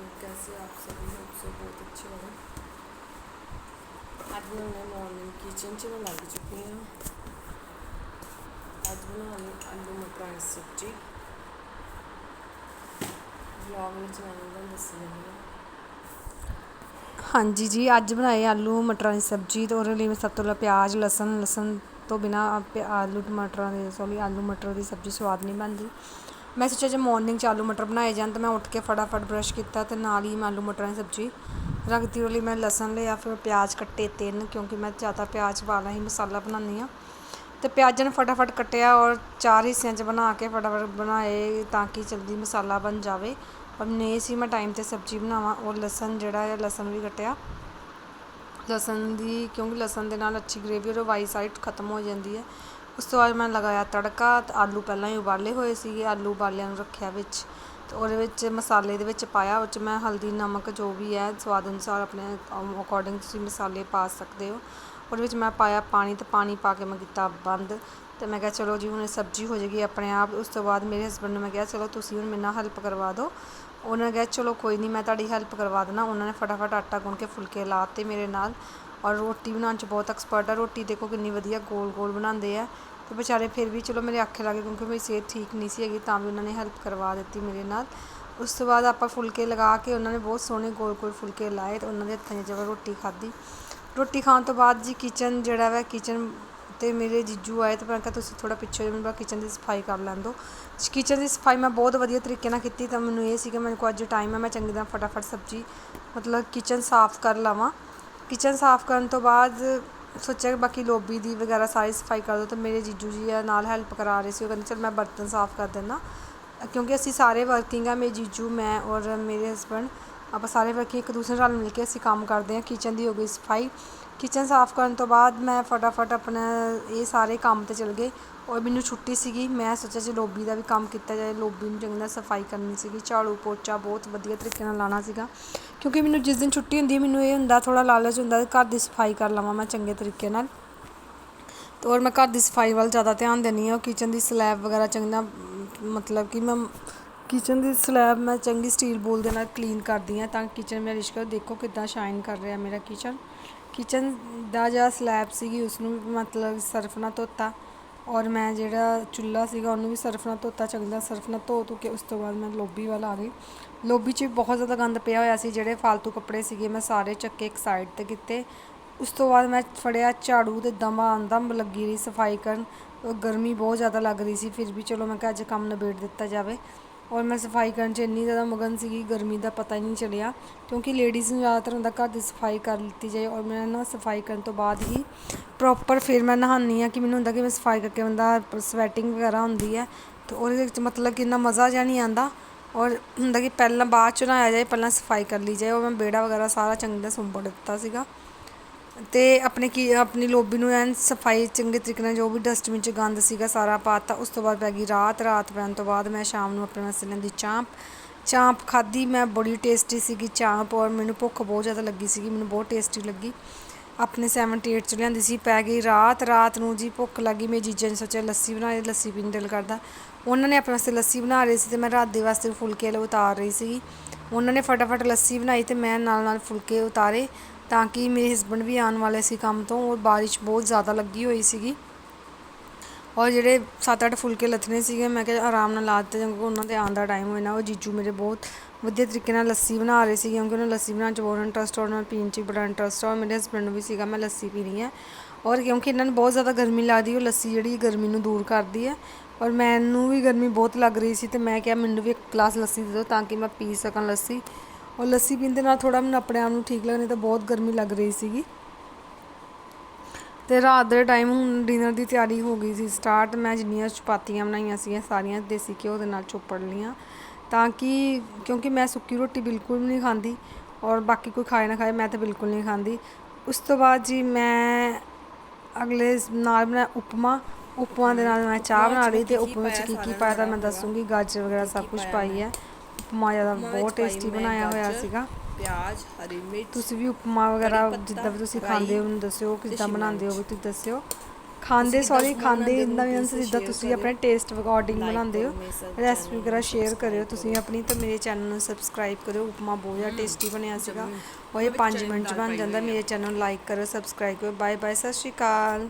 कैसे आप सभी होप से बहुत अच्छे हो ਅੱਜ ਮੈਂ ਮਾਰਨਿੰਗ ਕਿਚਨ 'ਚ ਮੈਂ ਲੱਗ ਚੁੱਕੀ ਹਾਂ ਅੱਜ ਬਣਾਉਣੀ ਆਲੂ ਮਟਰਾਂ ਦੀ ਸਬਜ਼ੀ ਵਲੌਗ ਵਿੱਚ ਮੈਂ ਤੁਹਾਨੂੰ ਦੱਸੀ ਜਾਂਦੀ ਹਾਂ ਹਾਂਜੀ ਜੀ ਅੱਜ ਬਣਾਏ ਆਲੂ ਮਟਰਾਂ ਦੀ ਸਬਜ਼ੀ ਤੇ ਉਹਦੇ ਲਈ ਮੈਂ ਸਭ ਤੋਂ ਪਹਿਲਾਂ ਪਿਆਜ਼ ਲਸਣ ਲਸਣ ਤੋਂ ਬਿਨਾ ਆਲੂ ਟਮਾਟਰਾਂ ਦੇ ਸੌਰੀ ਆਲੂ ਮਟਰ ਦੀ ਸਬਜ਼ੀ ਸਵਾਦ ਨਹੀਂ ਬਣਦੀ ਮੈਂ ਸੋਚਿਆ ਜੇ ਮਾਰਨਿੰਗ ਚ ਆਲੂ ਮਟਰ ਬਣਾਏ ਜਾਣ ਤਾਂ ਮੈਂ ਉੱਠ ਕੇ ਫਟਾਫਟ ਬ੍ਰਸ਼ ਕੀਤਾ ਅਤੇ ਨਾਲ ਹੀ ਮੈਂ ਆਲੂ ਮਟਰਾਂ ਦੀ ਸਬਜ਼ੀ ਰੱਖਦੀ ਉਹਦੇ ਲਈ ਮੈਂ ਲਸਣ ਲਿਆ, ਫਿਰ ਪਿਆਜ਼ ਕੱਟੇ ਤਿੰਨ ਕਿਉਂਕਿ ਮੈਂ ਜ਼ਿਆਦਾ ਪਿਆਜ਼ ਵਾਲਾ ਹੀ ਮਸਾਲਾ ਬਣਾਉਂਦੀ ਹਾਂ ਤੇ ਪਿਆਜ਼ਾਂ ਨੂੰ ਫਟਾਫਟ ਕੱਟਿਆ ਔਰ ਚਾਰ ਹਿੱਸਿਆਂ 'ਚ ਬਣਾ ਕੇ ਫਟਾਫਟ ਬਣਾਏ ਤਾਂ ਕਿ ਜਲਦੀ ਮਸਾਲਾ ਬਣ ਜਾਵੇ। ਪਰ ਨਹੀਂ ਸੀ ਮੈਂ ਟਾਈਮ ਤੇ ਸਬਜ਼ੀ ਬਣਾਵਾਂ ਔਰ ਲਸਣ ਜਿਹੜਾ ਹੈ ਲਸਣ ਵੀ ਕੱਟਿਆ। ਲਸਣ ਦੀ ਕਿਉਂਕਿ ਲਸਣ ਦੇ ਨਾਲ ਅੱਛੀ ਗ੍ਰੇਵੀ ਔਰ ਵਾਈ ਸਾਈਡ ਖਤਮ ਹੋ ਜਾਂਦੀ ਹੈ। ਉਸ ਤੋਂ ਬਾਅਦ ਮੈਂ ਲਗਾਇਆ ਤੜਕਾ ਅਤੇ ਆਲੂ ਪਹਿਲਾਂ ਹੀ ਉਬਾਲੇ ਹੋਏ ਸੀਗੇ, ਆਲੂ ਉਬਾਲਿਆਂ ਨੂੰ ਰੱਖਿਆ ਵਿੱਚ। ਅਤੇ ਉਹਦੇ ਵਿੱਚ ਮਸਾਲੇ ਦੇ ਵਿੱਚ ਪਾਇਆ, ਉਹ 'ਚ ਮੈਂ ਹਲਦੀ, ਨਮਕ ਜੋ ਵੀ ਹੈ, ਸਵਾਦ ਅਨੁਸਾਰ ਆਪਣੇ ਅਕੋਰਡਿੰਗ ਤੁਸੀਂ ਮਸਾਲੇ ਪਾ ਸਕਦੇ ਹੋ। ਉਹਦੇ ਵਿੱਚ ਮੈਂ ਪਾਇਆ ਪਾਣੀ ਅਤੇ ਪਾਣੀ ਪਾ ਕੇ ਮੈਂ ਕੀਤਾ ਬੰਦ। ਅਤੇ ਮੈਂ ਕਿਹਾ, ਚਲੋ ਜੀ, ਹੁਣ ਇਹ ਸਬਜ਼ੀ ਹੋ ਜਾਏਗੀ ਆਪਣੇ ਆਪ। ਉਸ ਤੋਂ ਬਾਅਦ ਮੇਰੇ ਹਸਬੈਂਡ ਨੂੰ ਮੈਂ ਕਿਹਾ, ਚਲੋ ਤੁਸੀਂ ਹੁਣ ਮੇਰੇ ਨਾਲ ਹੈਲਪ ਕਰਵਾ ਦਿਓ। ਉਹਨਾਂ ਨੇ ਕਿਹਾ, ਚਲੋ ਕੋਈ ਨਹੀਂ, ਮੈਂ ਤੁਹਾਡੀ ਹੈਲਪ ਕਰਵਾ ਦੇਣਾ ਉਹਨਾਂ ਨੇ ਫਟਾਫਟ ਆਟਾ ਗੁੰਨ ਕੇ ਫੁਲਕੇ ਲਾਤੇ ਮੇਰੇ ਨਾਲ। ਔਰ ਰੋਟੀ ਬਣਾਉਣ 'ਚ ਬਹੁਤ ਐਕਸਪਰਟ ਆ। ਰੋਟੀ ਦੇਖੋ ਕਿੰਨੀ ਵਧੀਆ ਗੋਲ ਗੋਲ ਬਣਾਉਂਦੇ ਆ। ਤੇ ਵਿਚਾਰੇ ਫਿਰ ਵੀ ਚਲੋ ਮੇਰੇ ਅੱਖੇ ਲੱਗੇ ਕਿਉਂਕਿ ਮੇਰੀ ਸਿਹਤ ਠੀਕ ਨਹੀਂ ਸੀ ਹੈਗੀ, ਤਾਂ ਵੀ ਉਹਨਾਂ ਨੇ ਹੈਲਪ ਕਰਵਾ ਦਿੱਤੀ ਮੇਰੇ ਨਾਲ। ਉਸ ਤੋਂ ਬਾਅਦ ਆਪਾਂ ਫੁਲਕੇ ਲਗਾ ਕੇ ਉਹਨਾਂ ਨੇ ਬਹੁਤ ਸੋਹਣੇ ਗੋਲ ਗੋਲ ਫੁਲਕੇ ਲਾਏ ਤੇ ਉਹਨਾਂ ਦੇ ਹੱਥਾਂ 'ਚ ਜਦੋਂ ਰੋਟੀ ਖਾਧੀ। ਰੋਟੀ ਖਾਣ ਤੋਂ ਬਾਅਦ ਜੀ ਕਿਚਨ ਜਿਹੜਾ ਵਾ ਕਿਚਨ ਤੇ ਮੇਰੇ ਜੀਜੂ ਆਏ ਤੇ ਮੈਂ ਕਿਹਾ ਤੁਸੀਂ ਥੋੜਾ ਪਿੱਛੇ ਜਿਵੇਂ ਮੈਨੂੰ ਕਿਚਨ ਦੀ ਸਫ਼ਾਈ ਕਰ ਲੈਣ ਦਿਓ। ਕਿਚਨ ਦੀ ਸਫ਼ਾਈ ਮੈਂ ਬਹੁਤ ਵਧੀਆ ਤਰੀਕੇ ਨਾਲ ਕੀਤੀ ਤਾਂ ਮੈਨੂੰ ਇਹ ਸੀ ਕਿ ਮੈਨੂੰ ਕੋ ਅੱਜ ਟਾਈਮ ਹੈ, ਮੈਂ ਚੰਗੀ ਤਰ੍ਹਾਂ ਫਟਾਫਟ ਸਬਜ਼ੀ ਮਤਲਬ ਕਿਚਨ ਸਾਫ਼ ਕਰ ਲਵਾਂ। ਕਿਚਨ ਸਾਫ਼ ਕਰਨ ਤੋਂ ਬਾਅਦ ਸੋਚਿਆ ਕਿ ਬਾਕੀ ਲੋਬੀ ਦੀ ਵਗੈਰਾ ਸਾਰੀ ਸਫ਼ਾਈ ਕਰ ਦਿਉ ਤਾਂ ਮੇਰੇ ਜੀਜੂ ਜੀ ਆ ਨਾਲ ਹੈਲਪ ਕਰਾ ਰਹੇ ਸੀ, ਉਹ ਕਹਿੰਦੇ, ਚਲ ਮੈਂ ਬਰਤਨ ਸਾਫ਼ ਕਰ ਦਿੰਦਾ। ਕਿਉਂਕਿ ਅਸੀਂ ਸਾਰੇ ਵਰਕਿੰਗ ਹਾਂ ਮੇਰੇ ਜੀਜੂ, ਮੈਂ ਔਰ ਮੇਰੇ ਹਸਬੈਂਡ ਆਪਾਂ ਸਾਰੇ ਵਰਕਿੰਗ ਇੱਕ ਦੂਸਰੇ ਨਾਲ ਮਿਲ ਕੇ ਅਸੀਂ ਕੰਮ ਕਰਦੇ ਹਾਂ ਕਿਚਨ ਦੀ ਹੋ ਗਈ ਸਫ਼ਾਈ। ਕਿਚਨ ਸਾਫ਼ ਕਰਨ ਤੋਂ ਬਾਅਦ ਮੈਂ ਫਟਾਫਟ ਆਪਣਾ ਇਹ ਸਾਰੇ ਕੰਮ ਤੇ ਚਲ ਗਏ ਔਰ ਮੈਨੂੰ ਛੁੱਟੀ ਸੀਗੀ। ਮੈਂ ਸੋਚਿਆ ਜੀ ਲੋਬੀ ਦਾ ਵੀ ਕੰਮ ਕੀਤਾ ਜਾਏ, ਲੋਬੀ ਨੂੰ ਚੰਗੀ ਤਰ੍ਹਾਂ ਸਫ਼ਾਈ ਕਰਨੀ ਸੀਗੀ। ਝਾੜੂ ਪੋਚਾ ਬਹੁਤ ਵਧੀਆ ਤਰੀਕੇ ਨਾਲ ਲਾਣਾ ਸੀਗਾ। ਕਿਉਂਕਿ ਮੈਨੂੰ ਜਿਸ ਦਿਨ ਛੁੱਟੀ ਹੁੰਦੀ ਮੈਨੂੰ ਇਹ ਹੁੰਦਾ ਥੋੜਾ ਲਾਲਚ ਹੁੰਦਾ ਘਰ ਦੀ ਸਫ਼ਾਈ ਕਰ ਲਵਾਂ ਮੈਂ ਚੰਗੇ ਤਰੀਕੇ ਨਾਲ। ਤੇ ਔਰ ਮੈਂ ਘਰ ਦੀ ਸਫ਼ਾਈ ਵੱਲ ਜ਼ਿਆਦਾ ਧਿਆਨ ਦਿੰਦੀ ਹਾਂ। ਕਿਚਨ ਦੀ ਸਲੈਬ ਵਗੈਰਾ ਚੰਗਾ ਮਤਲਬ ਕਿ ਮੈਂ ਕਿਚਨ ਦੀ ਸਲੈਬ ਮੈਂ ਚੰਗੀ ਸਟੀਲ ਬੋਲ ਦੇ ਨਾਲ ਕਲੀਨ ਕਰਦੀ ਹਾਂ ਤਾਂ ਕਿਚਨ ਮੇਰਾ ਰਿਸ਼ਕਾ ਦੇਖੋ ਕਿੱਦਾਂ ਸ਼ਾਈਨ ਕਰ ਰਿਹਾ ਮੇਰਾ ਕਿਚਨ ਕਿਚਨ ਦਾ ਜਿਹੜਾ ਸਲੈਬ ਸੀਗੀ ਉਸ ਨੂੰ ਵੀ ਮਤਲਬ ਸਰਫ ਨਾਲ ਧੋਤਾ ਔਰ ਮੈਂ ਜਿਹੜਾ ਚੁੱਲ੍ਹਾ ਸੀਗਾ ਉਹਨੂੰ ਵੀ ਸਰਫ ਨਾਲ ਧੋਤਾ, ਚੰਗਾ ਸਰਫ ਨਾਲ ਧੋ ਧੋ ਕੇ ਉਸ ਤੋਂ ਬਾਅਦ ਮੈਂ ਲੋਬੀ ਵੱਲ ਆ ਗਈ। ਲੋਬੀ 'ਚ ਬਹੁਤ ਜ਼ਿਆਦਾ ਗੰਦ ਪਿਆ ਹੋਇਆ ਸੀ, ਜਿਹੜੇ ਫालतू ਕੱਪੜੇ ਸੀਗੇ ਮੈਂ ਸਾਰੇ ਚੱਕੇ ਇੱਕ ਸਾਈਡ ਤੇ ਕੀਤੇ। ਉਸ ਤੋਂ ਬਾਅਦ ਮੈਂ ਫੜਿਆ ਝਾੜੂ ਤੇ ਦਮਾ, ਦਮ ਲੱਗੀ ਰਹੀ ਸਫ਼ਾਈ ਕਰਨ। ਗਰਮੀ ਬਹੁਤ ਜ਼ਿਆਦਾ ਲੱਗ ਰਹੀ ਸੀ, ਫਿਰ ਵੀ ਚਲੋ ਮੈਂ ਕਿਹਾ ਅੱਜ ਕੰਮ ਨਿਬੇੜ ਦਿੱਤਾ ਜਾਵੇ। ਔਰ ਮੈਂ ਸਫ਼ਾਈ ਕਰਨ 'ਚ ਇੰਨੀ ਜ਼ਿਆਦਾ ਮਗਨ ਸੀਗੀ, ਗਰਮੀ ਦਾ ਪਤਾ ਹੀ ਨਹੀਂ ਚੱਲਿਆ। ਕਿਉਂਕਿ ਲੇਡੀਜ਼ ਨੂੰ ਜ਼ਿਆਦਾਤਰ ਹੁੰਦਾ ਘਰ ਦੀ ਸਫ਼ਾਈ ਕਰ ਲਿੱਤੀ ਜਾਏ ਔਰ ਮੈਂ ਨਾ ਸਫ਼ਾਈ ਕਰਨ ਤੋਂ ਬਾਅਦ ਹੀ ਪ੍ਰੋਪਰ ਫਿਰ ਮੈਂ ਨਹਾਉਂਦੀ ਹਾਂ ਕਿ ਮੈਨੂੰ ਹੁੰਦਾ ਕਿ ਮੈਂ ਸਫ਼ਾਈ ਕਰਕੇ ਬੰਦਾ ਸਵੈਟਿੰਗ ਵਗੈਰਾ ਹੁੰਦੀ ਹੈ। ਤੇ ਉਹਦੇ ਵਿੱਚ ਮਤਲਬ ਕਿ ਇੰਨਾ ਮਜ਼ਾ ਜਿਹਾ ਨਹੀਂ ਆਉਂਦਾ ਔਰ ਹੁੰਦਾ ਕਿ ਪਹਿਲਾਂ ਬਾਅਦ 'ਚ ਨਹਾਇਆ ਜਾਏ, ਪਹਿਲਾਂ ਸਫ਼ਾਈ ਕਰ ਲਈ ਜਾਏ। ਔਰ ਮੈਂ ਬੇੜਾ ਵਗੈਰਾ ਸਾਰਾ ਚੰਗੀ ਤਰ੍ਹਾਂ ਸੁੰਬੜ ਦਿੱਤਾ ਸੀਗਾ। ਅਤੇ ਆਪਣੇ ਕੀ, ਆਪਣੀ ਲੋਬੀ ਨੂੰ ਐਨ ਸਫ਼ਾਈ ਚੰਗੇ ਤਰੀਕੇ ਨਾਲ ਜੋ ਵੀ ਡਸਟਬਿਨ 'ਚ ਗੰਦ ਸੀਗਾ ਸਾਰਾ ਪਾਤਾ, ਉਸ ਤੋਂ ਬਾਅਦ ਪੈ ਗਈ ਰਾਤ। ਰਾਤ ਪੈਣ ਤੋਂ ਬਾਅਦ ਮੈਂ ਸ਼ਾਮ ਨੂੰ ਆਪਣੇ ਵਾਸਤੇ ਲੈਂਦੀ ਚਾਂਪ ਚਾਂਪ ਖਾਧੀ, ਮੈਂ ਬੜੀ ਟੇਸਟੀ ਸੀਗੀ ਚਾਂਪ ਔਰ ਮੈਨੂੰ ਭੁੱਖ ਬਹੁਤ ਜ਼ਿਆਦਾ ਲੱਗੀ ਸੀਗੀ, ਮੈਨੂੰ ਬਹੁਤ ਟੇਸਟੀ ਲੱਗੀ। ਆਪਣੇ 78 ਚ ਲਿਆਂਦੀ ਸੀ, ਪੈ ਗਈ ਰਾਤ। ਰਾਤ ਨੂੰ ਜੀ ਭੁੱਖ ਲੱਗੀ ਮੇਰੇ ਜੀਜੇ ਨੇ ਸੋਚਿਆ ਲੱਸੀ ਬਣਾ ਲਈ, ਲੱਸੀ ਪੀਣ ਦਿਲ ਕਰਦਾ। ਉਹਨਾਂ ਨੇ ਆਪਣੇ ਵਾਸਤੇ ਲੱਸੀ ਬਣਾ ਰਹੀ ਸੀ ਤੇ ਮੈਂ ਰਾਤ ਦੇ ਵਾਸਤੇ ਫੁਲਕੇ ਉਤਾਰ ਰਹੀ ਸੀਗੀ। ਉਹਨਾਂ ਨੇ ਫਟਾਫਟ ਲੱਸੀ ਬਣਾਈ ਤੇ ਮੈਂ ਨਾਲ ਨਾਲ ਫੁਲਕੇ ਉਤਾਰੇ। ਤਾਂ ਕਿ ਮੇਰੇ ਹਸਬੰਡ ਵੀ ਆਉਣ ਵਾਲੇ ਸੀ ਕੰਮ ਤੋਂ ਔਰ ਬਾਰਿਸ਼ ਬਹੁਤ ਜ਼ਿਆਦਾ ਲੱਗੀ ਹੋਈ ਸੀਗੀ। ਔਰ ਜਿਹੜੇ 7-8 ਫੁਲਕੇ ਲੱਥਣੇ ਸੀਗੇ, ਮੈਂ ਕਿਹਾ ਆਰਾਮ ਨਾਲ ਲਾ ਦਿੱਤੇ ਕਿਉਂਕਿ ਉਹਨਾਂ ਦੇ ਆਉਣ ਦਾ ਟਾਈਮ ਹੋਇਆ ਨਾ, ਉਹ ਜੀਜੂ ਮੇਰੇ ਬਹੁਤ ਵਧੀਆ ਤਰੀਕੇ ਨਾਲ ਲੱਸੀ ਬਣਾ ਰਹੇ ਸੀ ਕਿਉਂਕਿ ਉਹਨਾਂ ਲੱਸੀ ਬਣਾਉਣ 'ਚ ਬਹੁਤ ਇੰਟਰਸਟ ਔਰ ਉਹਨਾਂ ਪੀਣ 'ਚ ਬੜਾ ਇੰਟਰਸਟ ਔਰ ਮੇਰੇ ਹਸਬੰਡ ਨੂੰ ਵੀ ਸੀਗਾ, ਮੈਂ ਲੱਸੀ ਪੀਣੀ ਹੈ ਔਰ ਕਿਉਂਕਿ ਇਹਨਾਂ ਨੂੰ ਬਹੁਤ ਜ਼ਿਆਦਾ ਗਰਮੀ ਲੱਗਦੀ, ਉਹ ਲੱਸੀ ਜਿਹੜੀ ਗਰਮੀ ਨੂੰ ਦੂਰ ਕਰਦੀ ਹੈ ਔਰ ਮੈਨੂੰ ਵੀ ਗਰਮੀ ਬਹੁਤ ਲੱਗ ਰਹੀ ਸੀ ਤੇ ਮੈਂ ਕਿਹਾ ਮੈਨੂੰ ਵੀ ਇੱਕ ਗਲਾਸ ਲੱਸੀ ਦੇ ਦਿਓ ਤਾਂ ਕਿ ਮੈਂ ਪੀ ਸਕਾਂ ਲੱਸੀ। ਔਰ ਲੱਸੀ ਪੀਣ ਦੇ ਨਾਲ ਥੋੜਾ ਮੈਨੂੰ ਆਪਣੇ ਆਪ ਨੂੰ ਠੀਕ ਲੱਗਣੇ ਤਾਂ ਬਹੁਤ ਗਰਮੀ ਲੱਗ ਰਹੀ ਸੀਗੀ। ਤੇ ਰਾਤ ਦੇ ਟਾਈਮ ਹੁਣ ਡਿਨਰ ਦੀ ਤਿਆਰੀ ਹੋ ਗਈ ਸੀ ਸਟਾਰਟ ਮੈਂ ਜਿੰਨੀਆਂ ਚਪਾਤੀਆਂ ਬਣਾਈਆਂ ਸੀਗੀਆਂ ਸਾਰੀਆਂ ਦੇਸੀ ਘਿਓ ਦੇ ਨਾਲ ਚੋਪੜ ਲੀਆਂ ਤਾਂ ਕਿ ਕਿਉਂਕਿ ਮੈਂ ਸੁੱਕੀ ਰੋਟੀ ਬਿਲਕੁਲ ਵੀ ਨਹੀਂ ਖਾਂਦੀ ਔਰ ਬਾਕੀ ਕੋਈ ਖਾਏ ਨਾ ਖਾਏ ਮੈਂ ਤਾਂ ਬਿਲਕੁਲ ਨਹੀਂ ਖਾਂਦੀ। ਉਸ ਤੋਂ ਬਾਅਦ ਜੀ ਮੈਂ ਅਗਲੇ ਨਾਲ ਬਣਾ ਉਪਮਾ ਉਪਮਾ ਦੇ ਨਾਲ ਮੈਂ ਚਾਹ ਬਣਾ ਰਹੀ ਤੇ ਉਪਮਾ ਵਿੱਚ ਕੀ ਕੀ ਪਾਇਆ ਤਾਂ ਮੈਂ ਦੱਸੂਗੀ ਗਾਜਰ ਵਗੈਰਾ ਸਭ ਕੁਝ ਪਾਈ ਹੈ। ਉਪਮਾ ਜ਼ਿਆਦਾ ਬਹੁਤ ਟੇਸਟੀ ਬਣਾਇਆ ਹੋਇਆ ਸੀਗਾ। ਪਿਆਜ਼ ਹਰੀ ਮਿਰਚ ਤੁਸੀਂ ਵੀ ਉਪਮਾ ਵਗੈਰਾ ਜਿੱਦਾਂ ਵੀ ਤੁਸੀਂ ਖਾਂਦੇ ਹੋ ਮੈਨੂੰ ਦੱਸਿਓ ਕਿੱਦਾਂ ਬਣਾਉਂਦੇ ਹੋ ਵੀ ਤੁਸੀਂ ਦੱਸਿਓ। ਖਾਂਦੇ ਸੌਰੀ ਖਾਂਦੇ ਇੰਦਾ ਵੀ please ਜਿੱਦਾਂ ਤੁਸੀਂ ਕਰਿਓ। ਆਪਣੇ ਟੇਸਟ ਅਕੋਰਡਿੰਗ ਬਣਾਉਂਦੇ ਹੋ। ਰੈਸਪੀ ਵਗੈਰਾ ਸ਼ੇਅਰ ਕਰਿਓ। ਤੁਸੀਂ ਆਪਣੀ ਤੇ ਮੇਰੇ ਚੈਨਲ ਨੂੰ ਸਬਸਕ੍ਰਾਈਬ ਕਰਿਓ। ਉਪਮਾ ਬਹੁਤ ਜ਼ਿਆਦਾ ਟੇਸਟੀ ਬਣਿਆ ਸੀਗਾ। ਉਹ ਇਹ 5 ਮਿੰਟ 'ਚ ਬਣ ਜਾਂਦਾ। ਮੇਰੇ ਚੈਨਲ ਨੂੰ ਲਾਈਕ ਕਰੋ ਸਬਸਕ੍ਰਾਈਬ ਕਰੋ। ਬਾਏ ਬਾਏ ਸਤਿ ਸ਼੍ਰੀ ਅਕਾਲ।